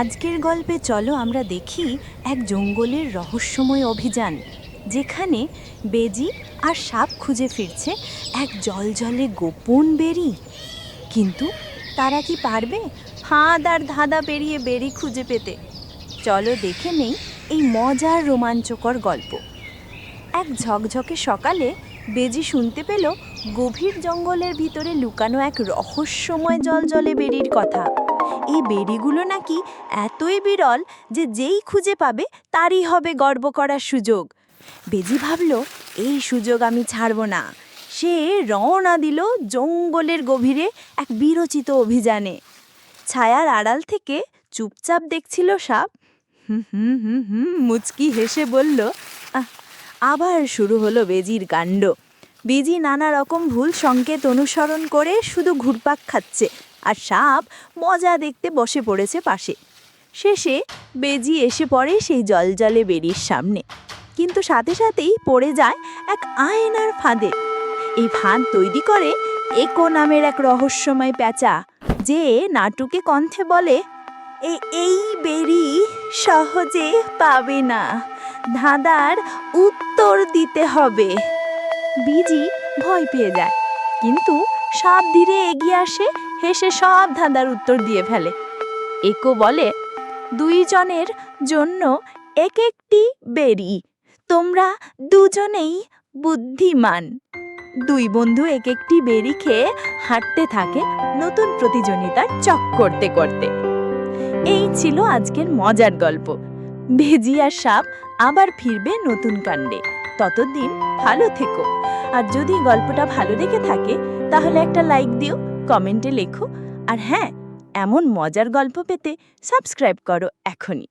আজকের গল্পে চলো আমরা দেখি এক জঙ্গলের রহস্যময় অভিযান, যেখানে বেজি আর সাপ খুঁজে ফিরছে এক জলজলে গোপন বেরি কিন্তু তারা কি পারবে ফাঁদ আর ধাঁধা পেরিয়ে বেরি খুঁজে পেতে? চলো দেখে নেই এই মজার রোমাঞ্চকর গল্প। এক ঝকঝকে সকালে বেজি শুনতে পেল গভীর জঙ্গলের ভিতরে লুকানো এক রহস্যময় জলজলে বেরির কথা। এই বেরিগুলো নাকি এতই বিরল যে যেই খুঁজে পাবে তারই হবে গর্ব করার সুযোগ। বেজি ভাবল এই সুযোগ আমি ছাড়ব না। সে রওনা দিল জঙ্গলের গভীরে এক বিরচিত অভিযানে। ছায়ার আড়াল থেকে চুপচাপ দেখছিল সাপ। হুম হুম হুম হুম মুচকি হেসে বলল "আহ, আবার শুরু হলো বেজির কাণ্ড। বেজি নানা রকম ভুল সংকেত অনুসরণ করে শুধু ঘুরপাক খাচ্ছে। আর সাপ মজা দেখতে বসে পড়েছে পাশে। শেষে বেজি এসে পড়ে সেই জলজলে বেরির সামনে। কিন্তু সাথে সাথেই পড়ে যায় এক আয়নার ফাঁদে। এই ফাঁদ তৈরি করে একো নামের এক রহস্যময় প্যাঁচা, যে নাটুকে কণ্ঠে বলে, "এ- এই বেরি সহজে পাবে না। ধাঁধার উত্তর দিতে হবে। বিজি ভয় পেয়ে যায়। কিন্তু সাপ ধীরে এগিয়ে আসে, হেসে সব ধাঁধার উত্তর দিয়ে ফেলে। একো বলে দুইজনের জন্য এক একটি বেরি, তোমরা দুজনেই বুদ্ধিমান। দুই বন্ধু এক একটি বেরি খেয়ে হাঁটতে থাকে নতুন প্রতিযোগিতার চক করতে করতে। এই ছিল আজকের মজার গল্প। ভেজিয়া সাপ আবার ফিরবে নতুন কাণ্ডে। ততদিন ভালো থেকো। আর যদি গল্পটা ভালো লেগে থাকে, তাহলে একটা লাইক দিও কমেন্টে লেখো। আর হ্যাঁ এমন মজার গল্প পেতে সাবস্ক্রাইব করো এখনই।